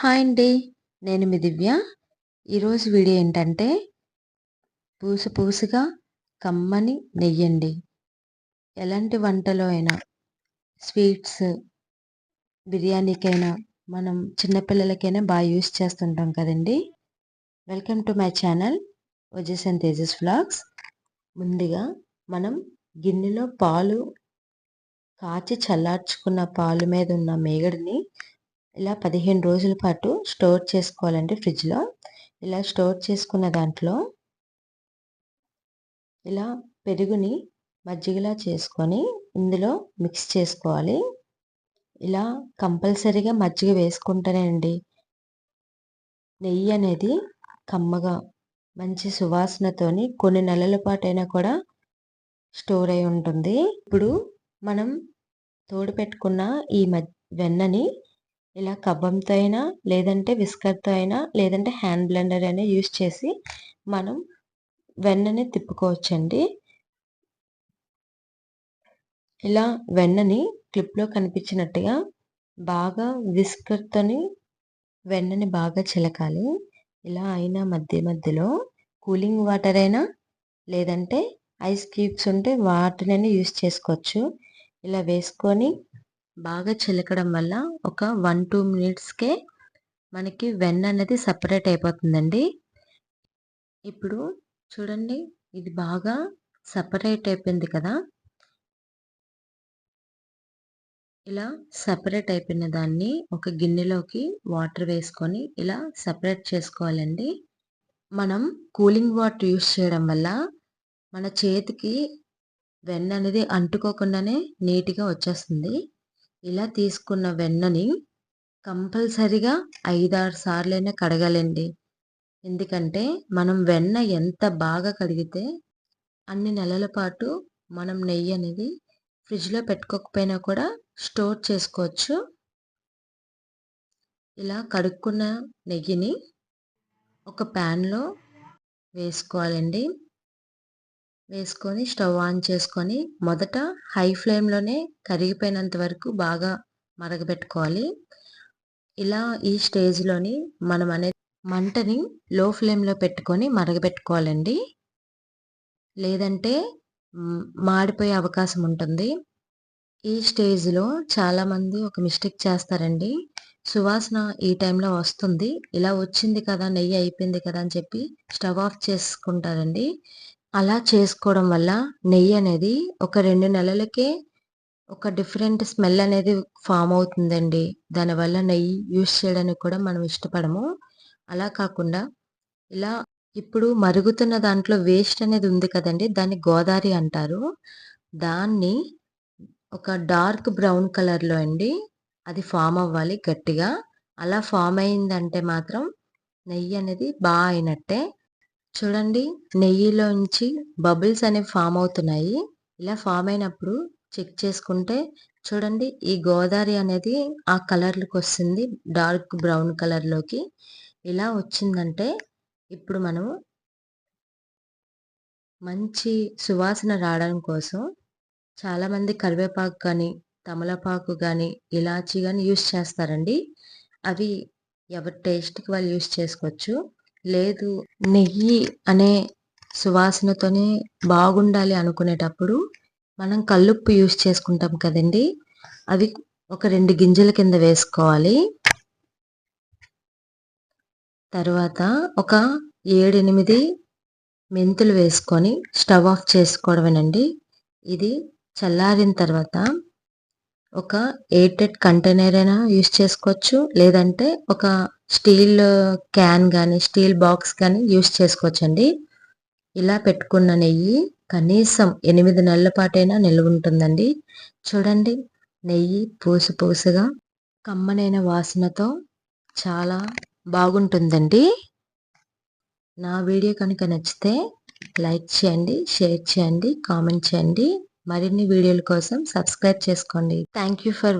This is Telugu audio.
హాయ్ అండి నేను మీ దివ్య. ఈరోజు వీడియో ఏంటంటే పూసు పూసుగా కమ్మని నెయ్యండి. ఎలాంటి వంటలో అయినా స్వీట్స్ బిర్యానీకైనా మనం చిన్నపిల్లలకైనా బాగా యూస్ చేస్తుంటాం కదండి. Welcome to my channel Vajas and Tejas vlogs ముందుగా మనం గిన్నెలో పాలు కాచి చల్లార్చుకున్న పాలు మీద ఉన్న మేగడిని ఇలా పదిహేను రోజుల పాటు స్టోర్ చేసుకోవాలండి ఫ్రిడ్జ్లో. ఇలా స్టోర్ చేసుకున్న దాంట్లో ఇలా పెరుగుని మజ్జిగలా చేసుకొని ఇందులో మిక్స్ చేసుకోవాలి. ఇలా కంపల్సరీగా మజ్జిగ వేసుకుంటేనే అండి నెయ్యి అనేది కమ్మగా మంచి సువాసనతోని కొన్ని నెలల పాటైనా కూడా స్టోర్ అయి ఉంటుంది. ఇప్పుడు మనం తోడు పెట్టుకున్న ఈ వెన్నని ఇలా కవ్వంతో అయినా లేదంటే విస్కర్తో అయినా లేదంటే హ్యాండ్ బ్లెండర్ అయినా యూస్ చేసి మనం వెన్నని తిప్పుకోవచ్చండి. ఇలా వెన్నని క్లిప్లో కనిపించినట్టుగా బాగా విస్కర్తోని వెన్నని బాగా చిలకాలి. ఇలా అయినా మధ్య మధ్యలో కూలింగ్ వాటర్ అయినా లేదంటే ఐస్ క్యూబ్స్ ఉంటే వాటినైనా యూస్ చేసుకోవచ్చు. ఇలా వేసుకొని బాగా చిలకడం వల్ల ఒక వన్ టూ మినిట్స్కే మనకి వెన్న అనేది సపరేట్ అయిపోతుందండి. ఇప్పుడు చూడండి ఇది బాగా సపరేట్ అయిపోయింది కదా. ఇలా సపరేట్ అయిపోయిన దాన్ని ఒక గిన్నెలోకి వాటర్ వేసుకొని ఇలా సపరేట్ చేసుకోవాలండి. మనం కూలింగ్ వాటర్ యూస్ చేయడం వల్ల మన చేతికి వెన్న అనేది అంటుకోకుండానే నీట్గా వచ్చేస్తుంది. ఇలా తీసుకున్న వెన్నని కంపల్సరిగా ఐదారు సార్లైనా కడగాలండి. ఎందుకంటే మనం వెన్న ఎంత బాగా కడిగితే అన్ని నెలల పాటు మనం నెయ్యి అనేది ఫ్రిడ్జ్లో పెట్టుకోకపోయినా కూడా స్టోర్ చేసుకోవచ్చు. ఇలా కడుక్కున్న నెయ్యిని ఒక ప్యాన్లో వేసుకోవాలండి. వేసుకొని స్టవ్ ఆన్ చేసుకొని మొదట హై ఫ్లేమ్లోనే కరిగిపోయినంత వరకు బాగా మరగబెట్టుకోవాలి. ఇలా ఈ స్టేజ్లోని మనం అనేది మంటని లో ఫ్లేమ్లో పెట్టుకొని మరగబెట్టుకోవాలండి. లేదంటే మాడిపోయే అవకాశం ఉంటుంది. ఈ స్టేజ్లో చాలామంది ఒక మిస్టేక్ చేస్తారండి. సువాసన ఈ టైంలో వస్తుంది. ఇలా వచ్చింది కదా నెయ్యి అయిపోయింది కదా అని చెప్పి స్టవ్ ఆఫ్ చేసుకుంటారండి. అలా చేసుకోవడం వల్ల నెయ్యి అనేది ఒక రెండు నెలలకే ఒక డిఫరెంట్ స్మెల్ అనేది ఫామ్ అవుతుందండి. దానివల్ల నెయ్యి యూస్ చేయడానికి కూడా మనం ఇష్టపడము. అలా కాకుండా ఇలా ఇప్పుడు మరుగుతున్న దాంట్లో వేస్ట్ అనేది ఉంది కదండి దాన్ని గోదావరి అంటారు. దాన్ని ఒక డార్క్ బ్రౌన్ కలర్లో అండి అది ఫామ్ అవ్వాలి గట్టిగా. అలా ఫామ్ అయిందంటే మాత్రం నెయ్యి అనేది బాగా అయినట్టే. చూడండి నెయ్యిలోంచి బబుల్స్ అనేవి ఫామ్ అవుతున్నాయి. ఇలా ఫామ్ అయినప్పుడు చెక్ చేసుకుంటే చూడండి ఈ గోదావరి అనేది ఆ కలర్లోకి వస్తుంది డార్క్ బ్రౌన్ కలర్లోకి. ఇలా వచ్చిందంటే ఇప్పుడు మనం మంచి సువాసన రావడం కోసం చాలామంది కరివేపాకు కానీ తమలపాకు కానీ ఇలాచి కానీ యూస్ చేస్తారండి. అవి ఎవరి టేస్ట్కి వాళ్ళు యూస్ చేసుకోవచ్చు. లేదు నెయ్యి అనే సువాసనతోనే బాగుండాలి అనుకునేటప్పుడు మనం కల్లుప్పు యూస్ చేసుకుంటాం కదండి. అవి ఒక రెండు గింజల కింద వేసుకోవాలి. తర్వాత ఒక ఏడెనిమిది మెంతులు వేసుకొని స్టవ్ ఆఫ్ చేసుకోవడమేనండి. ఇది చల్లారిన తర్వాత ఒక ఎయిటెడ్ కంటైనర్ అయినా యూస్ చేసుకోవచ్చు. లేదంటే ఒక స్టీల్ uh, క్యాన్ కానీ స్టీల్ బాక్స్ కానీ యూస్ చేసుకోవచ్చండి. ఇలా పెట్టుకున్న నెయ్యి కనీసం ఎనిమిది నెలల పాటైనా నిల్వ ఉంటుందండి. చూడండి నెయ్యి పూసు పూసుగా కమ్మనైన వాసనతో చాలా బాగుంటుందండి. నా వీడియో కనుక నచ్చితే లైక్ చేయండి షేర్ చేయండి కామెంట్ చేయండి. మరిన్ని వీడియోల కోసం సబ్స్క్రైబ్ చేసుకోండి. Thank you for